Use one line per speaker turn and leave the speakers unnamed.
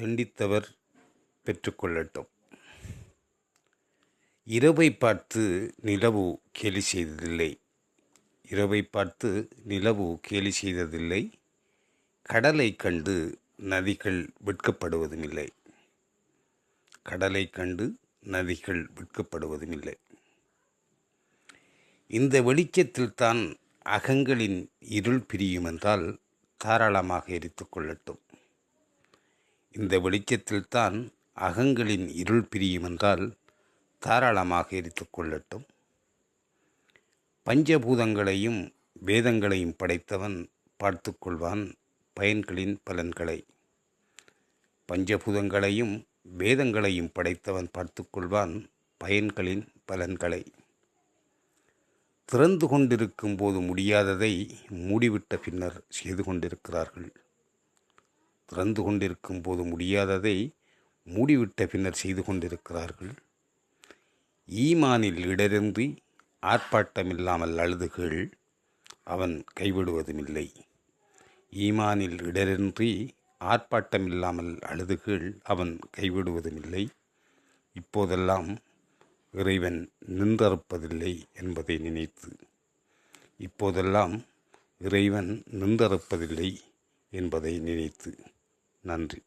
தண்டித்தவர் பெற்றுக்கொள்ளட்டும். இரவை பார்த்து நிலவு கேலி செய்ததில்லை. இரவை பார்த்து நிலவு கேலி செய்ததில்லை. கடலை கண்டு நதிகள் வெட்கப்படுவதுமில்லை. கடலை கண்டு நதிகள் வெட்கப்படுவதுமில்லை. இந்த வெளிச்சத்தில்தான் அகங்களின் இருள் பிரியும் என்றால் தாராளமாக எரித்து கொள்ளட்டும். இந்த வெளிச்சத்தில்தான் அகங்களின் இருள் பிரியும் என்றால் தாராளமாக எரித்துக்கொள்ளட்டும் பஞ்சபூதங்களையும் வேதங்களையும் படைத்தவன் பார்த்து கொள்வான் பயன்களின் பலன்களை. பஞ்சபூதங்களையும் வேதங்களையும் படைத்தவன் பார்த்துக்கொள்வான் பயன்களின் பலன்களை. திறந்து கொண்டிருக்கும் போது முடியாததை மூடிவிட்ட பின்னர் செய்து கொண்டிருக்கிறார்கள். திறந்து கொண்டிருக்கும் போது முடியாததை மூடிவிட்ட பின்னர் செய்து கொண்டிருக்கிறார்கள். ஈமானில் இடரின்றி ஆர்ப்பாட்டமில்லாமல் அழுதுகள் அவன் கைவிடுவதுமில்லை. ஈமானில் இடரின்றி ஆர்ப்பாட்டமில்லாமல் அழுதுகள் அவன் கைவிடுவதுமில்லை. இப்போதெல்லாம் இறைவன் நின்றறுப்பதில்லை என்பதை நினைத்து இப்போதெல்லாம் இறைவன் நின்றறுப்பதில்லை என்பதை நினைத்து. நன்றி.